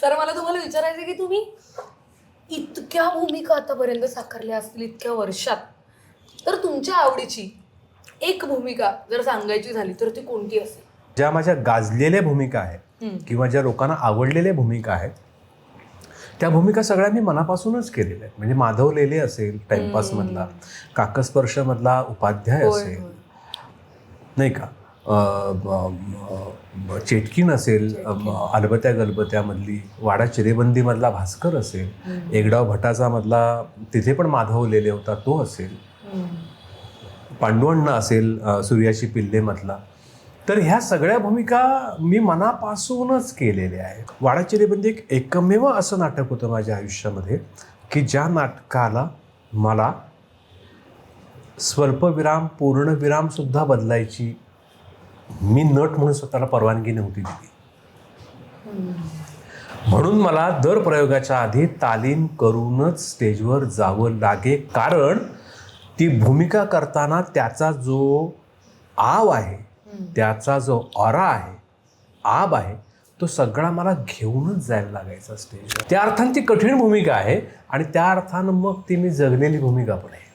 Sir मला तुम्हाला विचारायचं की तुम्ही इतक्या भूमिका आतापर्यंत साकारल्या असतील इतक्या वर्षात. तर तुमच्या आवडीची एक भूमिका जर सांगायची झाली तर ती कोणती असेल? ज्या माझ्या गाजलेल्या भूमिका आहेत. किंवा ज्या लोकांना आवडलेल्या भूमिका आहेत त्या भूमिका सगळ्या मी मनापासूनच केलेल्या आहेत. म्हणजे माधव लेले असेल टाइमपासमधला काकस्पर्शमधला उपाध्याय असेल. नाही का? चेटकीन असेल अलबत्या गलबत्यामधली वाडा चिरेबंदीमधला भास्कर असेल एकडाव भटाचा मधला तिथे पण माधव लेले होता तो असेल. पांडुअण्णा असेल सूर्याची पिल्लेमधला. तर ह्या सगळ्या भूमिका मी मनापासूनच केलेल्या आहेत. वाडा चिरेबंदी एक एकमेव असं नाटक होतं माझ्या आयुष्यामध्ये की ज्या नाटकाला मला स्वल्पविराम पूर्णविराम सुद्धा बदलायची मी नट म्हणून स्वतःला परवानगी नव्हती दिली. म्हणून मला दर प्रयोगाच्या आधी तालीम करूनच स्टेजवर जावं लागे कारण ती भूमिका करताना त्याचा जो आव आहे त्याचा जो ऑरा आहे आब आहे तो सगळा मला घेऊनच जायला लागायचा स्टेजवर त्या अर्थानं ती कठीण भूमिका आहे आणि त्या अर्थानं मग ती मी जगलेली भूमिका पण आहे.